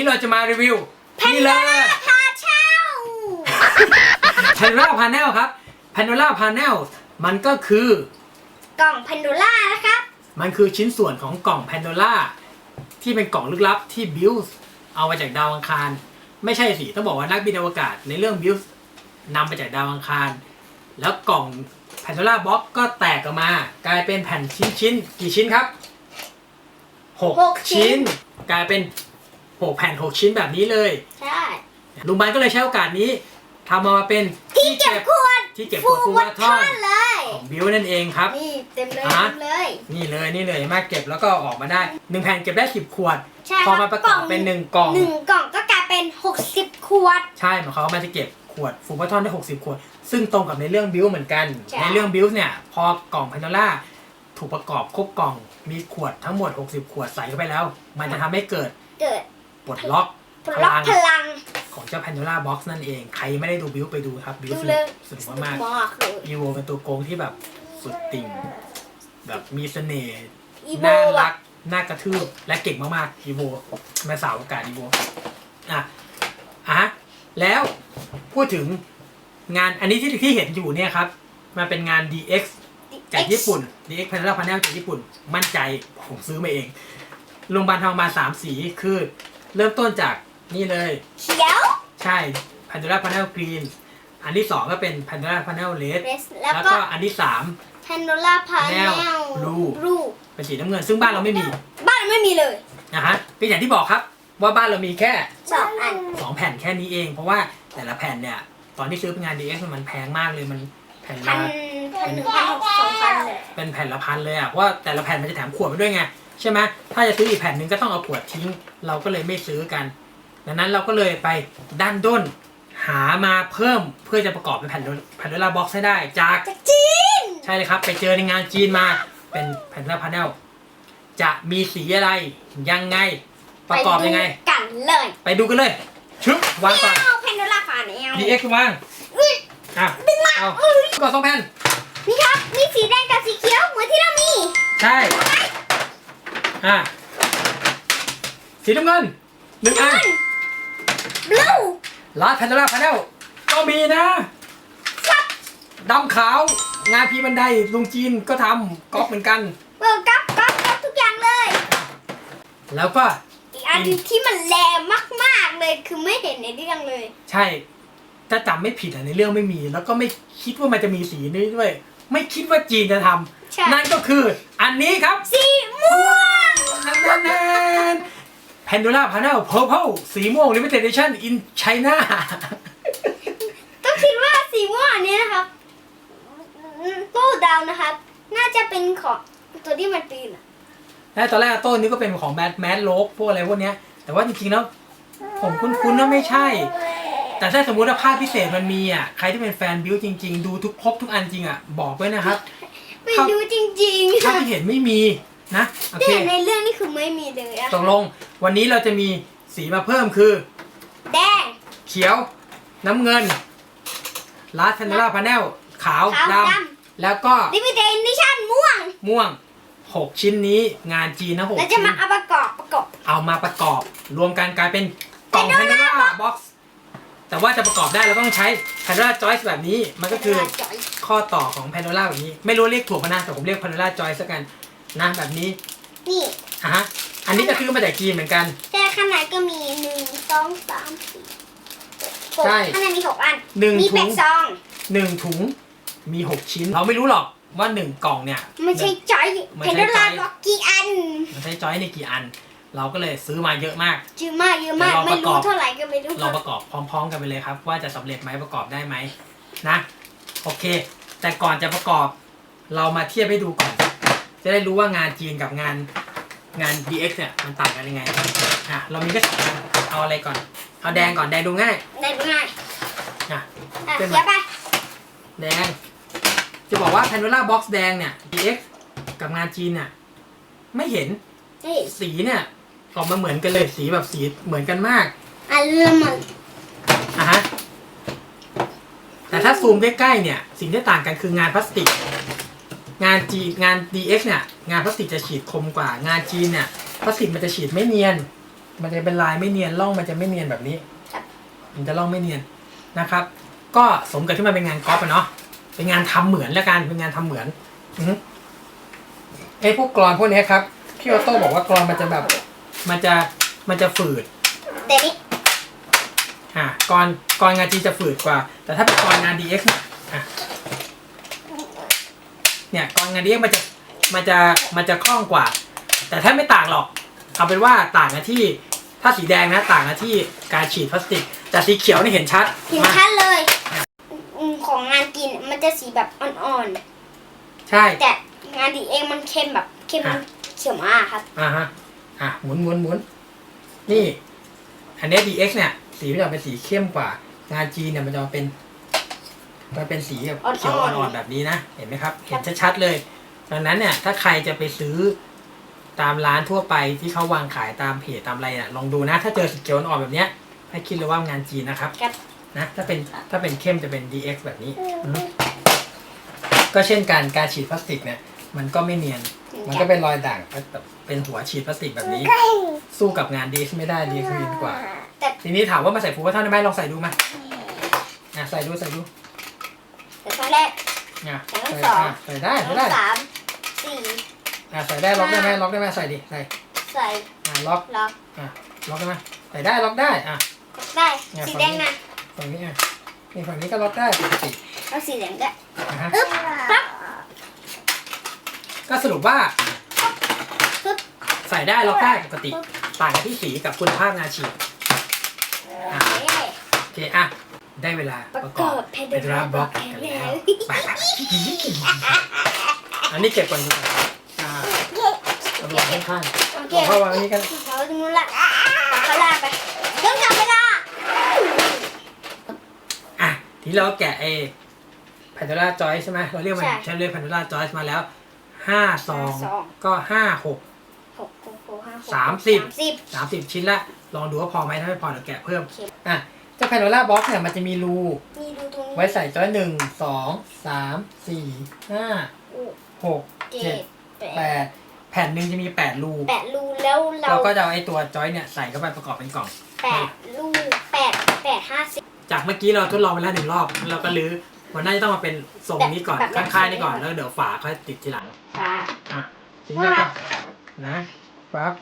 นนี้เราจะมารีวิวแพนนี่โดเลล่ายพาเช่าแพนโดล่าพาเนลครับแพนโดล่าพาเนลมันก็คือกล่องแพนโดล่านะครับ มันคือชิ้นส่วนของกล่องแพนโดล่าที่เป็นกล่องลึกลับที่บิลส์เอามาจากดาวอังคาร ไม่ใช่สิ ต้องบอกว่านักบินอวกาศในเรื่องบิลส์นำมาจากดาวอังคาร แล้วกล่องแพนโดล่าบ็อกก็แตกออกมา กลายเป็นแผ่นชิ้นชิ้นๆกี่ชิ้นครับหกหกชิ้น กลายเป็น หกแผ่นหกชิ้นแบบนี้เลยใช่ลุงบันก็เลยใช้โอกาสนี้ทำมาเป็นที่เก็บขวดที่เก็บขฟูวดฟูวัวัตตททออนนเลยของบิวนั่นเองครับ นี่เต็มเลยอะเต็มเลย นี่เลยนี่เลยมาเก็บแล้วก็ออกมาได้หนึ่งแผ่นเก็บได้สิบขวดใช่พอคมารับประกอบเป็นหนึ่งกล่องหนึ่งกล่องก็กลายเป็น60ขวด ใช่หมายความว่ามันจะเก็บขวดฟูวัตทอนได้60ขวด ซึ่งตรงกับในเรื่องบิวเหมือนกันใช่ในเรื่องบิวเนี่ยพอกล่องพันดอล่าถูกประกอบครบกล่องมีขวดทั้งหมด 60 ขวดใส่เข้าไปแล้ว มันจะทำให้เกิดเกิด ปลดล็อกพลังพลังของเจ้าพันดอล่าบ็อกซ์นั่นเอง ใครไม่ได้ดูบิวไปดูครับ บิวดูสเลนุย กสนุกมากมากเลยๆอีโวเป็นตัวโกงที่แบบสุดติ่ง แบบมีเสน่ห์อีโวน่าแบรับกน่ากระทืบและเก่งมากๆอีโวแม่สาวอากาศอีโวอะอะแล้วพูดถึงงานอันนี้ที่ที่เห็นอยู่เนี่ยครับ มันเป็นงาน DX จากญี่ปุ่น DX Panel Panel จากญี่ปุ่น มั่นใจผมซื้อมาเอง โรงพยาบาลทำมา3สีคือ เริ่มต้นจากนี่เลย เขียวใช่ Pandora Panel Green อันที่2ก็เป็น Pandora Panel Red เรสแล้วแล้วก็ก็อันที่แพนโดล่าพาแนล Blue รู3เป็นสีน้ำเงิน ซึ่งบ้านเราไม่มีบ้านไม่มีเลยนะฮะก็อย่างที่บอกครับ ว่าบ้านเรามีแค่ สองอันสองแผ่นแค่นี้เอง เพราะว่าแต่ละแผ่นเนี่ย ตอนที่ซื้อเป็นงาน DX มันแพงมากเลยมันแผ่นพัละนพันหนึ่งพันหกสองพันเลย เป็นแผ่นละพันเลยอะเพราะว่าแต่ละแผ่นมันจะแถมขวดมาด้วยไง ใช่ไหมถ้าจะซื้ออีกแผ่นหนึ่งก็ต้องเอาขวดทิ้ง เราก็เลยไม่ซื้อกัน ดังนั้นเราก็เลยไปด้านด้นหามาเพิ่มเพื่อจะประกอบเป็นแผ่นแผ่นดอลลาร์บ็อกซ์ให้ได้จากจากจีน ใช่เลยครับ ไปเจอในงานจีนมาเป็นแผ่นดอลลาร์พาเนลจะมีสีอะไรยังไงประกอบยังไงปดูกันเลยไปดูกันเลยชึบวางก่อนเอาแพนโดล่าพาแนล DX วางอุ๊ยอะดึงมาเอาอุ๊ยก่อนสองแผ่นนี่ครับมีสีแดงกับสีเขียวเหมือนที่เรามี ใช่อะ สีน้ำเงินหนึ่งอัน บลูลาดแพนดอล่าพาเนลก็มีนะดำขาวงานพีบันไดลุงจีนก็ทำก๊อปเหมือนกันเบิร์กับกับกับทุกอย่างเลย แล้วก็ อีกอันที่มันแรงมากๆเลยคือไม่เห็นในเรื่องเลย ใช่ถ้าจำไม่ผิดอะในเรื่องไม่มี แล้วก็ไม่คิดว่ามันจะมีสีนี้ด้วย ไม่คิดว่าจีนจะทใช่ำนั่นก็คืออันนี้ครับ สีม่วง นั่นนั่นนั่น แพนดูล่าพาเนลเพอร์เพลสีม่วง limited edition in China ต้องคิดว่าสีม่วงอันนี้นะครับตู้ดาวนะครับ น่าจะเป็นของตัวที่มันปีนอะและตอนแรกต้นนี้ก็เป็นของแมทแมทโลกพวกอะไรพวกเนี้ย แต่ว่าจริงๆแล้วผมคุ้นๆว่าไม่ใช่ แต่ถ้าสมมติว่าภาพพิเศษมันมีอะ ใครที่เป็นแฟนบิวจริง ๆ ดูทุกครบทุกอันจริงอะ บอกไว้นะครับไม่รู้จริงๆ ถ้าที่เห็นไม่มี นะโอที่เคเห็นในเรื่องนี่คือไม่มีเลยอะตกลงวันนี้เราจะมีสีมาเพิ่มคือ แดง เขียว น้ำเงินลาสเซนล่าพาเนลขาวขาวดดำแล้วก็ำลิมิเต็ดดิชั่นม่วง ม่วง 6 ชิ้นนี้งานจีนนะหกแล้วจะชิ้นมาเอาประกอบประกอบ เอามาประกอบ รวมกันกลายเป็นกล่อง Pandora Box แต่ว่าจะประกอบได้เราต้องใช้ Pandora Joyce แบบนี้มันก็คือจอยข้อต่อของ Pandora แบบนี้ ไม่รู้เรียกถูกปะนะแต่ผมเรียก Pandora Joyce สักกัน นะแบบนี้นี่อะฮะอันนี้ก็คือมาจากจีนเหมือนกัน แต่ข้างในก็มีหนึ่งสองสามสี่หกใช่ข้างในมีหกอันหนึ่งมีถุแปงดซอง หนึ่งถุงมี6ชิ้น เราไม่รู้หรอกว่า1กล่องเนี่ย ไม่ใช่จอยไม่เพนใช่โดลาจอย บอกกี่อันมันใช้จอยในกี่อัน เราก็เลยซื้อมาเยอะมาก เยอะมากเยอะมาก เดี๋ยวเราไม่ประกรู้อบ เท่าไหร่ก็ไม่รู้ เราประกอบพร้อมๆกันไปเลยครับ ว่าจะสำเร็จไหมประกอบได้ไหมนะ โอเค แต่ก่อนจะประกอบ เรามาเทียบให้ดูก่อน จะได้รู้ว่างานจีนกับงานงาน DX เนี่ยมันต่างกันยังไงอะเรามีแค่สองอันเอาอะไรก่อน เอาแดงก่อนแดงดูง่ายได้ดูง่ายอะ อะเป็นไหมเดี๋ยวไปแดง จะบอกว่า Pandora Box แดงเนี่ย DX กับงานจีนเนี่ยไม่เห็นนี่สีเนี่ยออกมาเหมือนกันเลยสีแบบสีเหมือนกันมากอันละมันอะฮะแต่ถ้าซูมใกล้ๆเนี่ย สิ่งที่ต่างกันคืองานพลาสติก งาน G งาน DX เนี่ยงานพลาสติกจะฉีดคมกว่า งาน G เนี่ยพลาสติกมันจะฉีดไม่เนียน มันจะเป็นลายไม่เนียนร่องมันจะไม่เนียนแบบนี้ครับมันจะร่องไม่เนียนนะครับ ก็สมกับที่มันเป็นงานกอล์ฟอะเนาะเป็นงานทำเหมือนแล้วกันเป็นงานทำเหมือนอือฮึไอ้พวกกรอนพวกเนี้ยครับพี่ออโต้บอกว่ากรอนมันจะแบบมันจะมันจะฝืดแต่นี่อะกรกรงาน G จะฝืดกว่า แต่ถ้าเป็นกรงาน DX เนี่ยอะ เนี่ยกรงาน DX มันจะมันจะมันจะคล่องกว่า แต่ถ้าไม่ต่างหรอกเอาเป็นว่าต่างกันที่ถ้าสีแดงนะต่างกันที่การฉีดพลาสติก แต่สีเขียวนี่เห็นชัดเห็นมาชัดเลยอืมของงานกินมันจะสีแบบอ่อนใช่ๆแต่งานดีเองมันเข้มแบบเข้มอะเขียวมากครับ อ่าฮะ อะหมุนหมุนหมุนนี่ อันเนี้ย DX เนี่ย สีมันจะเป็นสีเข้มกว่า งาน G เนี่ยมันจะเป็น มันเป็นสีแบบอ่อนๆเขียวอ่อนๆแบบนี้นะ เห็นไหมครับ เห็นชัดๆเลย ดังนั้นเนี่ย ถ้าใครจะไปซื้อตามร้านทั่วไปที่เขาวางขายตามเพจตามอะไรเนี่ยลองดูนะ ถ้าเจอสีเขียวอ่อนๆแบบเนี้ย ให้คิดเลยว่างาน G นะครับครับ นะ ถ้าเป็นถ้าเป็นเข้มจะเป็น DX แบบนี้อืมก็เช่นกันการฉีดพลาสติกเนี่ย มันก็ไม่เนียน มันก็เป็นรอยด่างแบบเป็นหัวฉีดพลาสติกแบบนี้ สู้กับงานดีไม่ได้ดีคือดีกว่าแต่ทีนี้ถามว่ามาใส่ฟูว่าเท่าได้ไหมลองใส่ดูไหมอะใส่ดูใส่ดู แต่ตอนแรก อะใส่ทั้งใส่สองอะใส่ได้สอใส่งได้สามสี่อะใส่ได้ล็อกได้ไหมล็อกได้ไหมใส่ดิใส่ใส่อะล็อกล็อกอะล็อกได้ไหมใส่ได้ล็อกได้อะ ได้เนี่ย สีฝั่งแดนี้งนะฝั่งนี้อะนี่ฝั่งนี้ก็ล็อกได้ปกติเอาสีแดงด้วยนะฮะอึ๊บปั๊บ ก็สรุปว่า ปึ๊บ ใส่ได้ล็อกได้ปกติ ต่างกันที่สีกับคุณภาพงานฉีดอะโอเค โอเคอะ ได้เวลาประประกกออบบเพนเปนราบล็อกกันแล้วไปไปอันนี้เก็บก่อนดีกว่าอ่าเอาวางข้างโอๆเคเอาเข้าวางนี่กันเขาตรงนู้นละเขาลากไปเริ่มจับเวลาอะทีนี้เราแกะไอ้แพนโดล่าจอยใช่ไหมเราเรียกมันใช้เรียกแพนโดล่าจอยมาแล้วห้าซองก็ห้าหกหกหกหกห้าหกสามสิบสามสิบสามสิบชิ้นละ ลองดูว่าพอไหมถ้าไม่พอเดี๋ยวแกะเพิ่มโอเคอะเจ้าแพนโดล่าบ็อกเนี่ยมันจะมีรูนี่ดูตรงนี้ไว้ใส่จอยหนึ่งสองสามสี่ห้าอู้หกเจ็เจ็ดดแปแปดดแผ่นหนึ่งจะมีแปดรูแปดรูแล้วเราเราก็จะเอาไอ้ตัวจอยเนี่ยใส่เข้าไปประกอบเป็นกล่อง แปดรูแปดแปดห้าสิบ จากเมื่อกี้เราทดลองไปแล้วหนึ่งรอบเราก็ลื้อมันน่าจะต้องมาเป็นทรงนี้ก่อนแบบแบบข้างๆนี่ก่อนแล้วเดี๋ยวฝาค่อยติดทีหลังค่ะ อะทีนี้ก็นะปั๊บ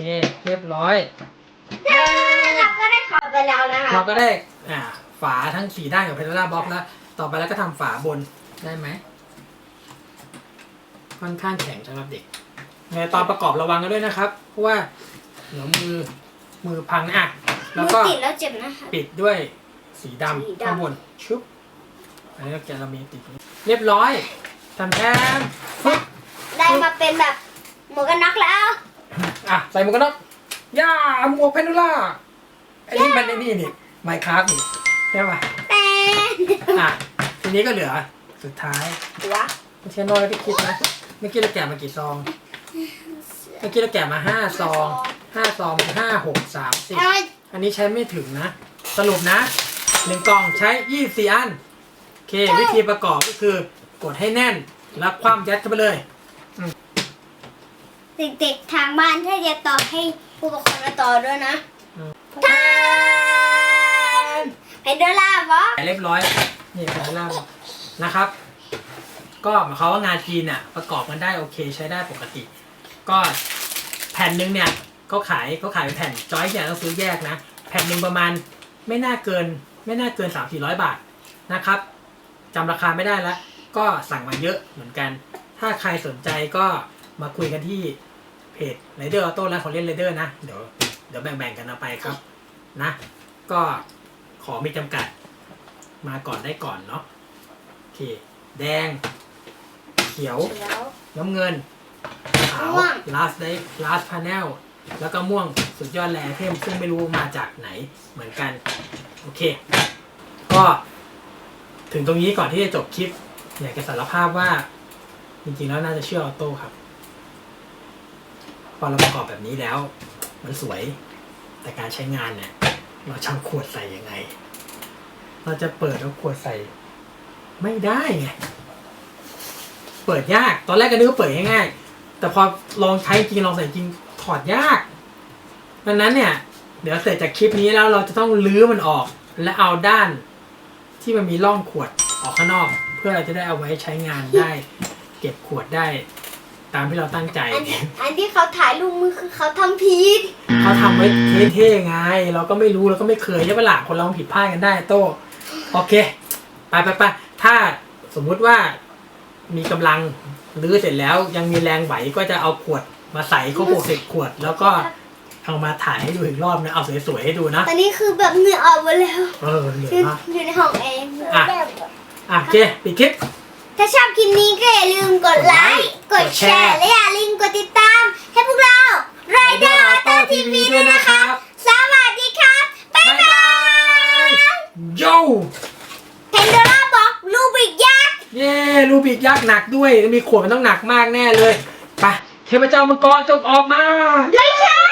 เคเรียบร้อย เราก็ได้ขอไปแล้วนะคะเราก็ได้อ่าฝาทั้งสี่ด้านกับเพน d ล่าบ็อกแล้ว ต่อไปแล้วก็ทำฝาบนได้ไหมค่อนข้างแข็งสำหรับเด็กในตอนประกอบระวังกันด้วยนะครับ เพราะว่าเดี๋ยวมือมือพังนะอะมืแล้วอก็ติดแล้วเจ็บนะคะ ปิดด้วยสีดสีำดำ ข้างบนชุบอันนี้ก็แกะเรามีติดเรียบร้อยทำแทมฟึ๊บได้มาเป็นแบบหมวกกันน็อกแล้ว อะ ใส่หมวกกันน็อกย่าหมวกเพนดูล่าอันนี้มันไอ้นี่นี่ไมค์ครับนี่ใช่ป่ะแต่อะ ทีนี้ก็เหลือ สุดท้ายหัวไม่ใช่น้อยที่คิดนะเมื่อกี้เราแกะมากี่ซองเมื่อกี้เราแกะมาห้าซองห้าซองห้าหกสามสิบทำไมอันนี้ใช้ไม่ถึงนะ สรุปนะหนึ่งกล่องใช้ยี่สี่อันโอเค วิธีประกอบก็คือกดให้แน่นแล้วคว่ำยัดเข้าไปเลย เด็กๆทางบ้านถ้าจะต่อให้ผู้ปกครองมาต่อด้วยนะอืมทานเพนเดล่าบอสเรียบร้อย นี่คือล่างนะครับ ก็หมายความว่างานจีนเนี่ยประกอบกันได้โอเคใช้ได้ปกติ ก็แผ่นหนึ่งเนี่ยเขาขายเขาขายเป็นแผ่นจอยเนี่ยต้องซื้อแยกนะ แผ่นหนึ่งประมาณไม่น่าเกินไม่น่าเกินสามสี่ร้อยบาทนะครับจำราคาไม่ได้แล้ว ก็สั่งมาเยอะเหมือนกัน ถ้าใครสนใจก็มาคุยกันที่ เพจไรเดอร์ออโต้และของเล่นไรเดอร์นะ เดี๋ยวเดี๋ยวแบ่งๆกันเอาไปครับนะ ก็ขอมีจำกัด มาก่อนได้ก่อนเนาะโอเค แดง เขียว เขียว น้ำเงินขาว ม่วง last day last panel แล้วก็ม่วงสุดยอดแรเทมซึ่งไม่รู้มาจากไหนเหมือนกัน โอเค ก็ถึงตรงนี้ก่อนที่จะจบคลิป อยากจะสารภาพว่า จริงๆแล้วน่าจะเชื่อออโต้ครับ พอเราประกอบแบบนี้แล้ว มันสวย แต่การใช้งานเนี่ย เราจะขวดใส่ยังไง เราจะเปิดเอาขวดใส่ ไม่ได้ไง เปิดยาก ตอนแรกก็นึกว่าเปิดง่ายๆ แต่พอลองใช้จริงลองใส่จริงถอดยาก ดังนั้นเนี่ย เดี๋ยวเสร็จจากคลิปนี้แล้วเราจะต้องลื้อมันออก และเอาด้านที่มันมีร่องขวดออกข้างนอก เพื่อเราจะได้เอาไว้ใช้งานได้ เก็บขวดได้ ตามที่เราตั้งใจ อันที่อันที่เขาถ่ายรูปมือคือเขาทำผิดเขาทำไว้เท่ๆไง เราก็ไม่รู้เราก็ไม่เคยใช่ปะล่ะคนเราผิดพลาดกันได้โต้โอเคไปไปไปถ้าสมมุติว่ามีกำลังรื้อเสร็จแล้วยังมีแรงไหวก็จะเอาขวดมาใส่เข้าหกสิบขวด แล้วก็เอามาถ่ายให้ดูอีกรอบนะเอาสวยๆให้ดูนะตอนนี้คือแบบเหงื่อออกหมดแล้วเออเหนื่อยอยู่มาก อยู่ในห้องเองอะ อะโอเคปิดคลิป ถ้าชอบคลิปนี้ก็อย่าลืมกดไลค์ กดแชร์ และอย่าลืมกดติดตาม ให้พวกเราไรเดอร์ออโต้ทีวีด้วยนะครับ สวัสดีครับ บ๊ายบ๊ายบาบายยโยเพนโดร่าบอกลูบิกยักษ์ เย้รูบิกยักษ์หนักด้วย มีขวดมันต้องหนักมากแน่เลย ไป เทพเจ้ามังกรจงออกมา ไม่ใช่